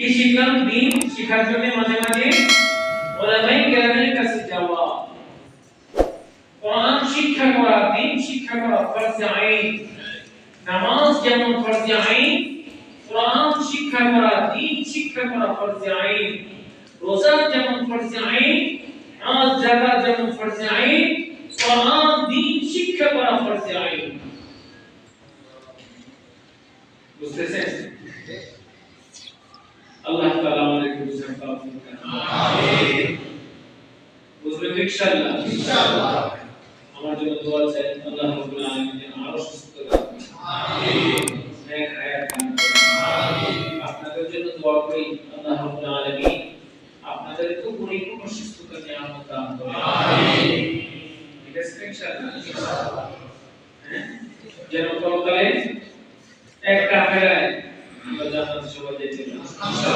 কি শিখলাম দিন শিখার জন্য মাঝে মাঝে ওলামাই কেরামের কাছে যাওয়া কোরআন শিক্ষা করা দিন শিক্ষা করা ফরজে আইন নামাজ যেমন ফরজে আইন কোরআন শিক্ষা করা দিন শিক্ষা করা ফরজে আইন রোজা যেমন ফরজে আইন নামাজ জাকাত যেমন ফরজে আইন কোরআন দিন শিক্ষা করা ফরজে আইন বুঝতেছেন اللہ تعالیٰ علیکم سے قابل کرنا اس میں انشاءاللہ انشاءاللہ ہمارا جو دعا ہے اللہ رب العالمین کے عرش سے آمین۔ میں خیر کرنا آمین۔ اپ نے جو دعا کی اللہ رب العالمین اپ نے تو پوری کو کوشش تو کرنے عام عطا کرے آمین۔ ٹھیک ہے انشاءاللہ انشاءاللہ جنوں کو کریں؟ ایک کافر ہے۔ اللہ جنت سے وجہ اللہ